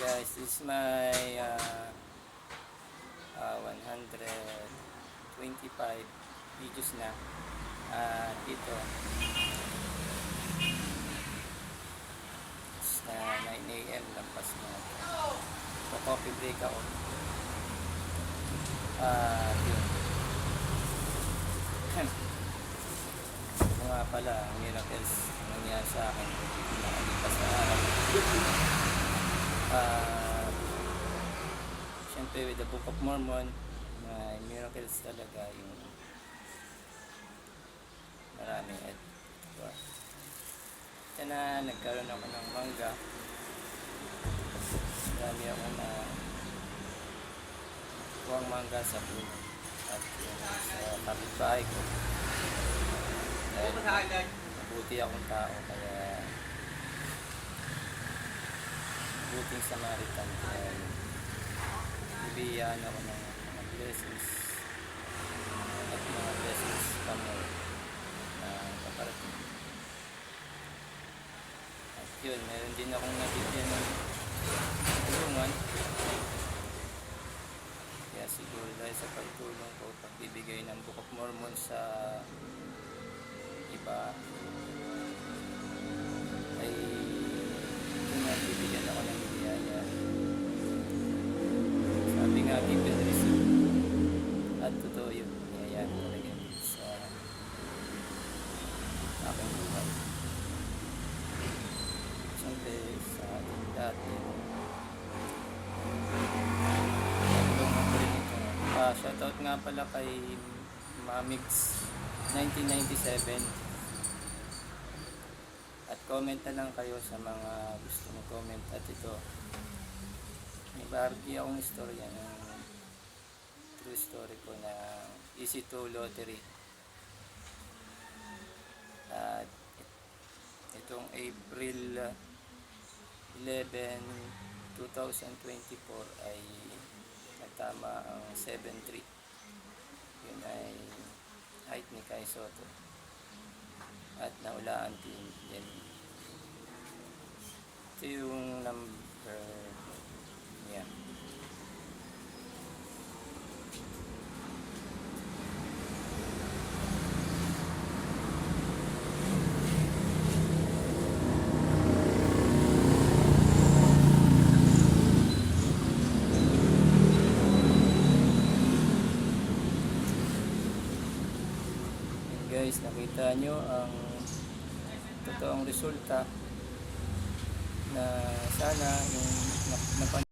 guys, this is my uh, uh, 125 videos na uh, dito. It's na 9 a.m. lampas na. So, coffee break ako. Ah, yun. Nga pala, miracles nangyari sa akin. Nakalipas na araw. Ah, Siyempre, with the Book of Mormon, may miracles talaga yung marami. At? Ito na, nagkaroon ako ng mangga. Marami ako na kuwang mangga sa puno. At yung sa kapitbahay ko. Dahil mabuti akong tao, kaya buting Samaritan. Kaya bibiyaan ako ng mga blessings at mga blessings pa mo na paparating. At yun, meron din akong nabigyan ng tulungan. Kaya siguro dahil sa pagtulong ko, pagbibigay ng Book of Mormon sa iba, Ah, shoutout nga pala kay Mamix 1997 at comment na lang kayo sa mga gusto mo comment. At ito may bahagi akong istorya ng true story ko na Easy to Lottery. At itong April 11 2024 ay nagtama ang 7-3 yun ay height ni Kai Soto. At naulaan din yan ito yung number niya Yan guys, nakita nyo ang totoong resulta na sana yung nap- napan